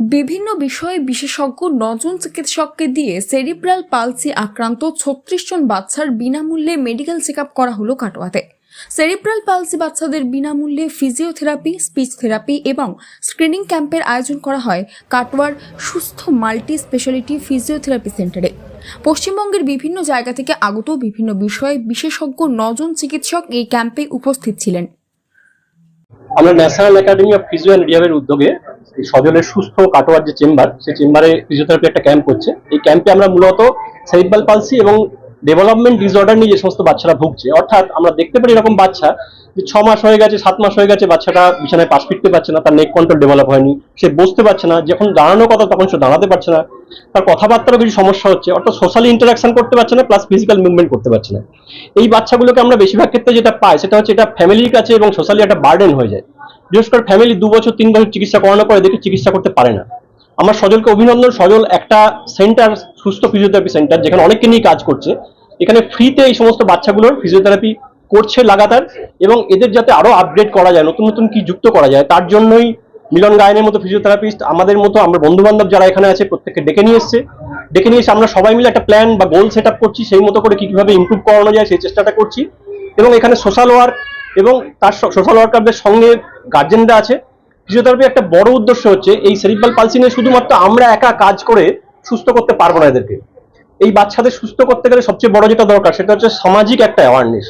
বিভিন্ন বিষয়ে বিশেষজ্ঞ নজন চিকিৎসককে দিয়ে সেরিব্রাল পালসি আক্রান্ত ছত্রিশ জন বাচ্চার বিনামূল্যে মেডিকেল চেক করা হলো কাটোয়াতে। সেরিব্রাল পালসি বাচ্চাদের বিনামূল্যে ফিজিওথেরাপি, স্পিচ থেরাপি এবং স্ক্রিনিং ক্যাম্পের আয়োজন করা হয় কাটোয়ার সুস্থ মাল্টি স্পেশালিটি ফিজিওথেরাপি সেন্টারে। পশ্চিমবঙ্গের বিভিন্ন জায়গা থেকে আগত বিভিন্ন বিষয়ে বিশেষজ্ঞ নজন চিকিৎসক এই ক্যাম্পে উপস্থিত ছিলেন। আমরা national academy of physio and রিহাবের উদ্যোগে এই সজলের সুস্থ কাটোয়ার যে চেম্বার, সেই চেম্বারে ফিজিওথেরাপি একটা ক্যাম্প হচ্ছে। এই ক্যাম্পে আমরা মূলত সেরিব্রাল পালসি এবং ডেভেলপমেন্ট ডিসঅর্ডার নিয়ে যে সমস্ত বাচ্চারা ভুগছে, অর্থাৎ আমরা দেখতে পারি এরকম বাচ্চা যে ছ মাস হয়ে গেছে, সাত মাস হয়ে গেছে, বাচ্চাটা বিছানায় পাশ ফিরতে পারছে না, তার নেক কন্ট্রোল ডেভেলপ হয়নি, সে বসতে পারছে না, যখন দাঁড়ানো কথা তখন সে দাঁড়াতে পারছে না, তার কথাবার্তারও কিছু সমস্যা হচ্ছে, অর্থাৎ সোশ্যালি ইন্টারাকশন করতে পারছে না প্লাস ফিজিক্যাল মুভমেন্ট করতে পারছে না। এই বাচ্চাগুলোকে আমরা বেশিরভাগ ক্ষেত্রে যেটা পাই, সেটা হচ্ছে এটা ফ্যামিলির কাছে এবং সোশ্যালি একটা বার্ডেন হয়ে যায়। বিশেষ করে ফ্যামিলি দু বছর, তিন বছর চিকিৎসা করানোর পরে দেখে চিকিৎসা করতে পারে না। আমার সজলকে অভিনন্দন। সজল একটা সেন্টার সুস্থ ফিজিওথেরাপি সেন্টার যেখানে অনেককে নিয়ে কাজ করছে। এখানে ফ্রিতে এই সমস্ত বাচ্চাগুলোর ফিজিওথেরাপি করছে লাগাতার এবং এদের যাতে আরও আপগ্রেড করা যায়, নতুন নতুন কি যুক্ত করা যায়, তার জন্যই মিলন গায়নের মতো ফিজিওথেরাপিস্ট আমাদের মতো আমরা বন্ধু বান্ধব যারা এখানে আছে, প্রত্যেককে ডেকে নিয়ে এসছে। ডেকে নিয়ে এসে আমরা সবাই মিলে একটা প্ল্যান বা গোল সেট করছি, সেই মতো করে কীভাবে ইমপ্রুভ করানো যায়, সেই চেষ্টাটা করছি। এবং এখানে সোশ্যাল ওয়ার্ক এবং তার সোশ্যাল ওয়ার্কারদের সঙ্গে গার্জেনরা আছে। ফিজিওথেরাপি একটা বড় উদ্দেশ্য হচ্ছে, এই সেরিব্রাল পালসি নিয়ে শুধুমাত্র আমরা একা কাজ করে সুস্থ করতে পারব না এদেরকে। এই বাচ্চাদের সুস্থ করতে গেলে সবচেয়ে বড় যেটা দরকার, সেটা হচ্ছে সামাজিক একটা অ্যাওয়ারনেস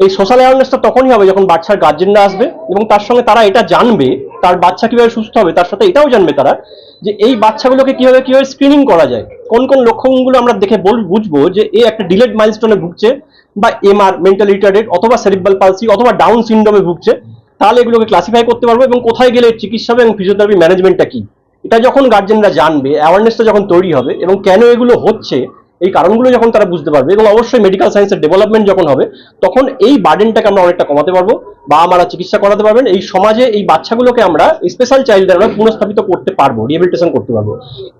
এই সোশ্যাল অ্যাওয়ারনেসটা তখনই হবে যখন বাচ্চার গার্জেনরা আসবে এবং তার সঙ্গে তারা এটা জানবে, তার বাচ্চা কীভাবে সুস্থ হবে, তার সাথে এটাও জানবে তারা যে এই বাচ্চাগুলোকে কীভাবে কীভাবে স্ক্রিনিং করা যায়। কোন কোন লক্ষণগুলো আমরা দেখে বল, বুঝব যে এ একটা ডিলেড মাইলস্টোনে ভুগছে বা এমআর মেন্টাল রিটার্ডেড অথবা সেরিব্রাল পালসি অথবা ডাউন সিনড্রোমে ভুগছে। তাহলে এগুলোকে ক্লাসিফাই করতে পারব এবং কোথায় গেলে চিকিৎসা এবং ফিজিওথেরাপি ম্যানেজমেন্টটা কি? এটা যখন গার্জেনরা জানবে অ্যাওয়ারনেসটা যখন তৈরি হবে এবং কেন এগুলো হচ্ছে এই কারণগুলো যখন তারা বুঝতে পারবে এবং অবশ্যই মেডিকেল সায়েন্সের ডেভেলপমেন্ট যখন হবে তখন এই বার্ডেনটাকে আমরা অনেকটা কমাতে পারব বা আমরা চিকিৎসা করাতে পারবেন। এই সমাজে এই বাচ্চাগুলোকে আমরা স্পেশাল চাইল্ডদের আমরা পুনঃস্থাপিত করতে পারব রিহেবিলিটেশন করতে পারব।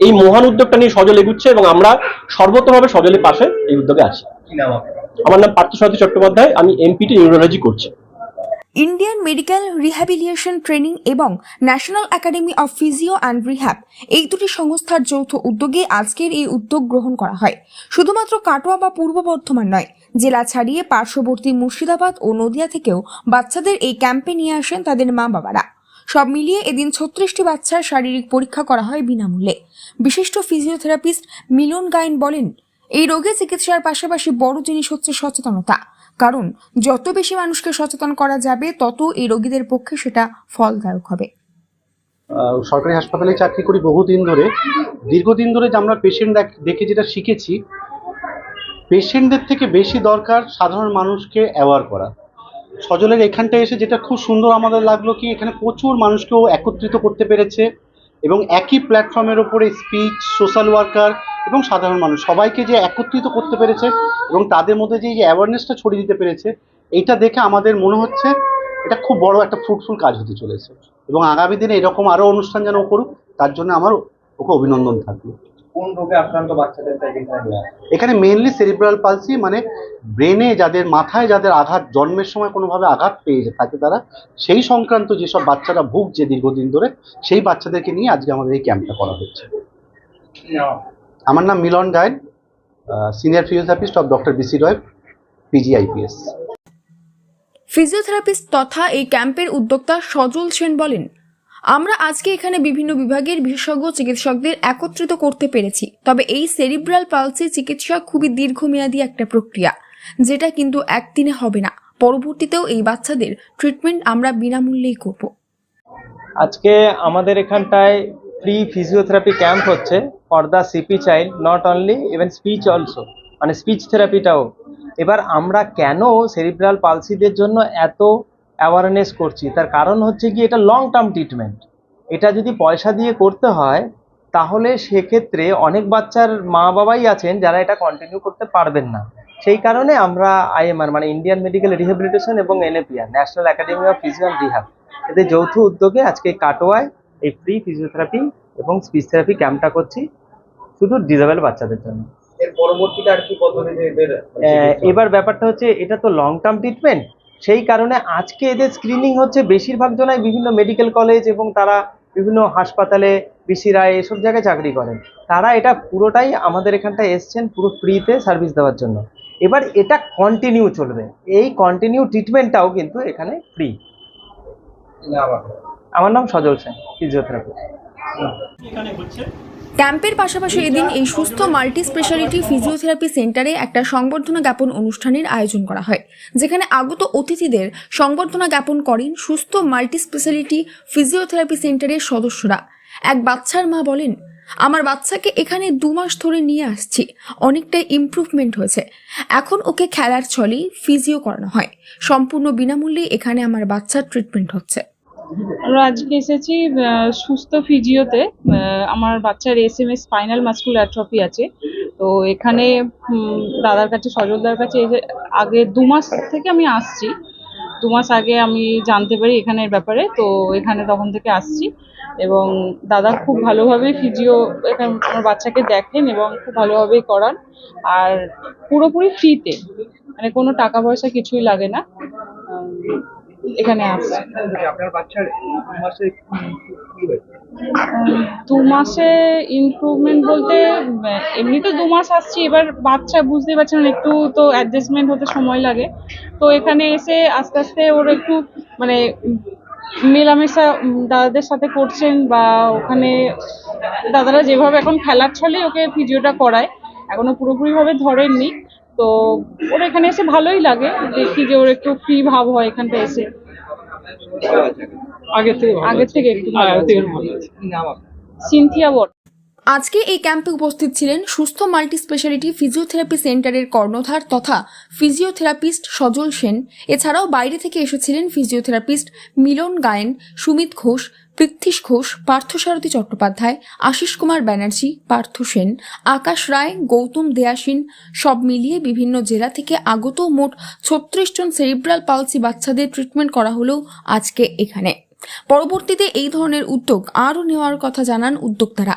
এই মহান উদ্যোগটা নিয়ে সজল এগুচ্ছে এবং আমরা সর্বতভাবে সজলের পাশে এই উদ্যোগে আছি। আমার নাম পার্থসারথী চট্টোপাধ্যায় আমি এমপিটি নিউরোলজি করছি। ইন্ডিয়ান মেডিকেল রিহ্যাবিলিয়েশন ট্রেনিং এবং national academy of physio and rehab এই দুটি সংস্থার যৌথ উদ্যোগে আজকের এই উদ্যোগ গ্রহণ করা হয়। শুধুমাত্র কাটোয়া বা পূর্ব বর্ধমান নয়, জেলা ছাড়িয়ে পার্শ্ববর্তী মুর্শিদাবাদ ও নদিয়া থেকেও বাচ্চাদের এই ক্যাম্পে নিয়ে আসেন তাদের মা বাবারা সব মিলিয়ে এদিন ছত্রিশটি বাচ্চার শারীরিক পরীক্ষা করা হয় বিনামূল্যে। বিশিষ্ট ফিজিওথেরাপিস্ট মিলন গায়েন বলেন, এই রোগে চিকিৎসার পাশাপাশি বড় জিনিস হচ্ছে সচেতনতা। কারণ যত বেশি মানুষকে সচেতন করা যাবে, তত এই রোগীদের পক্ষে সেটা ফলদায়ক হবে। সরকারি হাসপাতালে চাকরি করি বহুদিন ধরে। দীর্ঘদিন ধরে যে আমরা পেশেন্ট দেখে যেটা শিখেছি পেশেন্টদের থেকে বেশি দরকার সাধারণ মানুষকে অ্যাওয়ার করা। সজলের এখানটায় এসে যেটা খুব সুন্দর আমাদের লাগল কি, এখানে প্রচুর মানুষকেও একত্রিত করতে পেরেছে এবং একই প্ল্যাটফর্মের ওপরে স্পিচ সোশ্যাল ওয়ার্কার এবং সাধারণ মানুষ। সবাইকে যে একত্রিত করতে পেরেছে এবং তাদের মধ্যে যে যে অ্যাওয়ারনেসটা ছড়িয়ে দিতে পেরেছে এইটা দেখে আমাদের মনে হচ্ছে এটা খুব বড় একটা ফ্রুটফুল কাজ হতে চলেছে। এবং আগামী দিনে এরকম আরও অনুষ্ঠান যেন করুক তার জন্য আমার ওকে অভিনন্দন থাকবে কোন রোগে আক্রান্ত বাচ্চাদের এখানে মেনলি সেরিব্রাল পালসি মানে ব্রেনে যাদের মাথায় যাদের আঘাত জন্মের সময় কোনোভাবে আঘাত পেয়ে থাকে তারা সেই সংক্রান্ত যেসব বাচ্চারা ভুগছে দীর্ঘদিন ধরে সেই বাচ্চাদেরকে নিয়ে আজকে আমাদের এই ক্যাম্পটা করা হচ্ছে। আমার নাম Milan Gayen senior physiotherapist of doctor BC Roy PGIPS physiotherapist তথা এই ক্যাম্পের উদ্যোক্তা সজল সেন বলেন আমরা আজকে এখানে বিভিন্ন বিভাগের বিশেষজ্ঞ চিকিৎসকদের একত্রিত করতে পেরেছি তবে এই সেরিব্রাল পালসি চিকিৎসা খুবই দীর্ঘমেয়াদী একটা প্রক্রিয়া যেটা কিন্তু একদিনে হবে না। পরবর্তীতেও এই বাচ্চাদের ট্রিটমেন্ট আমরা বিনামূল্যেই করব। আজকে আমাদের এখানটায় ফ্রি ফিজিওথেরাপি ক্যাম্প হচ্ছে। For the CP child not only even speech also মানে স্পিচ থেরাপিটাও এবার আমরা কেন সেরিব্রাল পালসিদের জন্য এত অ্যাওয়ারনেস করছি? তার কারণ হচ্ছে কি, এটা লং টার্ম ট্রিটমেন্ট এটা যদি পয়সা দিয়ে করতে হয়, তাহলে সেক্ষেত্রে অনেক বাচ্চার মা বাবাই আছেন যারা এটা কন্টিনিউ করতে পারবেন না। সেই কারণে আমরা আইএমআর মানে ইন্ডিয়ান মেডিকেল রিহ্যাবিলিটেশন এবং NAPR national academy of physio and rehab এদের যৌথ উদ্যোগে আজকে কাটোয়ায় এই ফ্রি ফিজিওথেরাপি এবং স্পিচ থেরাপি ক্যাম্পটা করছি। শুধু ডিজেবল বাচ্চাদের জন্য। এর পরবর্তীতে আর কি এদের এবার ব্যাপারটা হচ্ছে এটা তো লং টার্ম ট্রিটমেন্ট সেই কারণে আজকে এদের স্ক্রিনিং হচ্ছে বেশিরভাগ জনাই বিভিন্ন মেডিকেল কলেজ এবং তারা বিভিন্ন হাসপাতালে বিসি রায় এসব জায়গায় চাকরি করেন। তারা এটা পুরোটাই আমাদের এখানটায় এসছেন পুরো ফ্রিতে সার্ভিস দেওয়ার জন্য। এবার এটা কন্টিনিউ চলবে। এই কন্টিনিউ ট্রিটমেন্টটাও কিন্তু এখানে ফ্রি আমার নাম সজল সেন ফিজিওথেরাপি ক্যাম্পের পাশাপাশি এদিন এই সুস্থ মাল্টি স্পেশালিটি ফিজিওথেরাপি সেন্টারে একটা সংবর্ধনা জ্ঞাপন অনুষ্ঠানের আয়োজন করা হয়, যেখানে আগত অতিথিদের সংবর্ধনা জ্ঞাপন করেন সুস্থ মাল্টি স্পেশালিটি ফিজিওথেরাপি সেন্টারের সদস্যরা। এক বাচ্চার মা বলেন, আমার বাচ্চাকে এখানে দু মাস ধরে নিয়ে আসছি, অনেকটাই ইমপ্রুভমেন্ট হয়েছে। এখন ওকে খেলার ছলেই ফিজিও করানো হয়। সম্পূর্ণ বিনামূল্যে এখানে আমার বাচ্চার ট্রিটমেন্ট হচ্ছে। আমরা আজকে এসেছি সুস্থ ফিজিওতে। আমার বাচ্চার S M S spinal muscular atrophy আছে। তো এখানে দাদার কাছে, সজলদার কাছে আগে দু মাস থেকে আমি আসছি। দু মাস আগে আমি জানতে পারি এখানের ব্যাপারে, তো এখানে তখন থেকে আসছি। এবং দাদা খুব ভালোভাবে ফিজিও এখানে, আমার বাচ্চাকে দেখেন এবং খুব ভালোভাবেই করান। আর পুরোপুরি ফ্রিতে মানে কোনো টাকা পয়সা কিছুই লাগে না। এখানে আসছি। আপনার বাচ্চার দু মাসে দু ইমপ্রুভমেন্ট বলতে এমনি তো দু মাস আসছি এবার বাচ্চা বুঝতেই পারছেন একটু তো অ্যাডজাস্টমেন্ট হতে সময় লাগে। তো এখানে এসে আস্তে আস্তে ওর একটু মানে মেলামেশা দাদাদের সাথে করছেন বা ওখানে দাদারা যেভাবে এখন খেলার ছলে ওকে ভিডিওটা করায় এখনও পুরোপুরিভাবে ধরেননি। তো ওর এখানে এসে ভালোই লাগে। দেখি যে ওর একটু ফ্রি ভাব হয় এখানটা এসে। আগে থেকে আগে আগের থেকে একটু হ্যাঁ? সিনথিয়া বট আজকে এই ক্যাম্পে উপস্থিত ছিলেন সুস্থ মাল্টি স্পেশালিটি ফিজিওথেরাপি সেন্টারের কর্ণধার তথা ফিজিওথেরাপিস্ট সজল সেন। এছাড়াও বাইরে থেকে এসেছিলেন ফিজিওথেরাপিস্ট মিলন গায়েন, সুমিত ঘোষ পৃথ্বীশ ঘোষ, পার্থসারথী চট্টোপাধ্যায়, আশিস কুমার ব্যানার্জি, পার্থ সেন, আকাশ রায়, গৌতম দেয়াসিন সব মিলিয়ে বিভিন্ন জেলা থেকে আগত মোট ছত্রিশ জন সেরিব্রাল পালসি বাচ্চাদের ট্রিটমেন্ট করা হলেও আজকে এখানে। পরবর্তীতে এই ধরনের উদ্যোগ আরও নেওয়ার কথা জানান উদ্যোক্তারা।